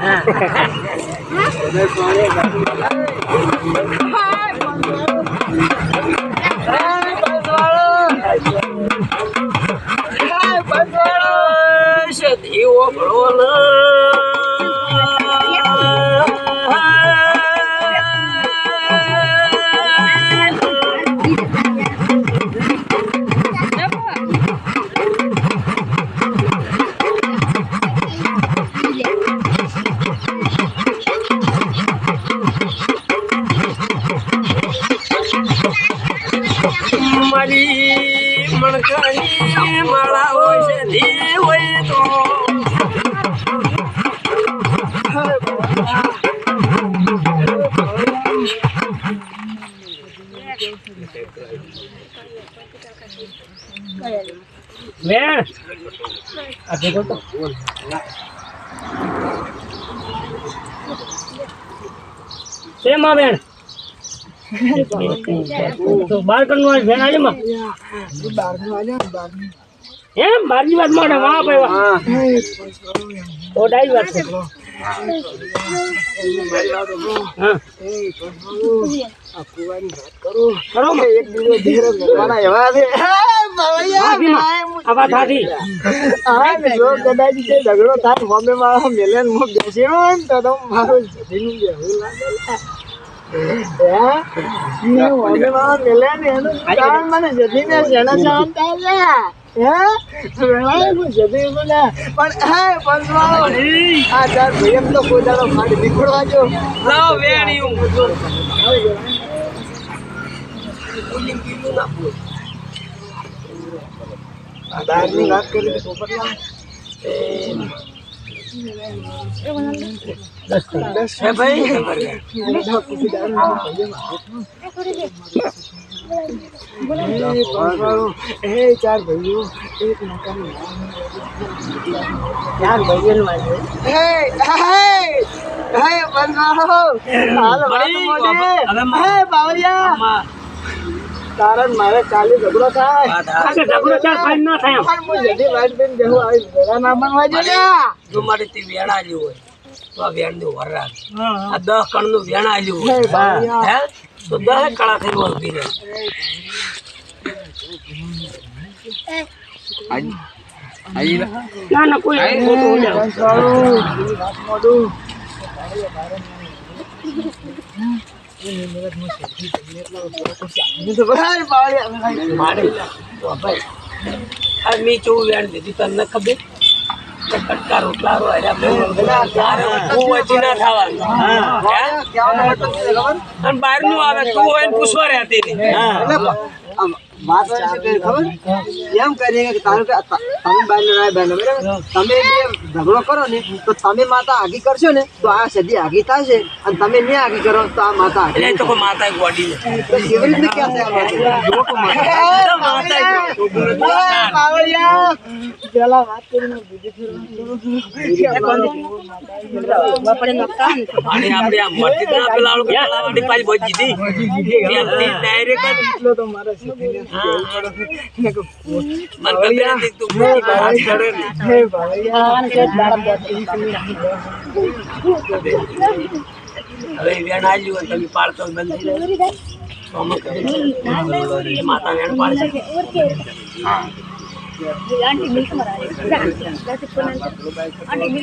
ها. ها. ها મારી મણકાની માળા હોય છે હોય તો. વેણ. આ ભેગો તો. શેમાં બેન તો માં? બારની વાતમાં વાહ ભાઈ વાહ. તો ડાઈ વાત છે. માં. ઝઘડો થાય બોમ્બે મારા મેલે તો તો મારું ને ને મને જતીને જેને જાણ થાય લે. હે? વેળાએ હું જતી બોલે. પણ હે પંચવાળો આ ચાર ભાઈ એમ તો કોઈ દાડો ખાલી નીકળવા જો લાવ વેણ્યું વાત કરી તો પોપટલાલ. હે ભાઈ એ ચાર ભાઈઓ એક મકાન ચાર ભાઈઓ હે બંધારો હાલ મોઢે. હે બાવળિયા ને મારે કાલે ઝઘડો થાય. વાત આ હાચી. કે ઝઘડો ચાર ફાઈન ના થાય એમ. પણ હું જલ્દી વાઈટ બેન જેવું આવી ભેળા ના બનવા જો ને જો મારે તે વેણાલ્યું હોય તો આ વેણનું વર રાખ. આ દસ કણનું વેણાલ્યું હે હોય. હે તો દસ કળા થઈ વળગી રહે ના ના કોઈ ભાઈ આ મી ચેવું વેણ દીધી તને ખબર કટકા રોટલા રો વચ્ચે ના ખબર અને બહારનું આવે તું હોય ને પૂછવા રહેતી નહીં વાત છે ખબર? એમ કરીએ કે તારું કે તમે બાર ને ના બાર બરાબર? તમે ઝઘડો કરો ને તો તમે માતા આગી કરશો ને તો આ સદી આગી થશે અને તમે ને આગી કરો તો આ માતા આગી તો કોઈ માતા ગોડી કેવી રીતે ક્યાં થાય આ લોકો માતા પેલા વાત કરીને બીજી હવે વેણ આવ્યું હોય તમે પાડતો બંધ થઈ જાય. માતા વેણ પાડશે આંટી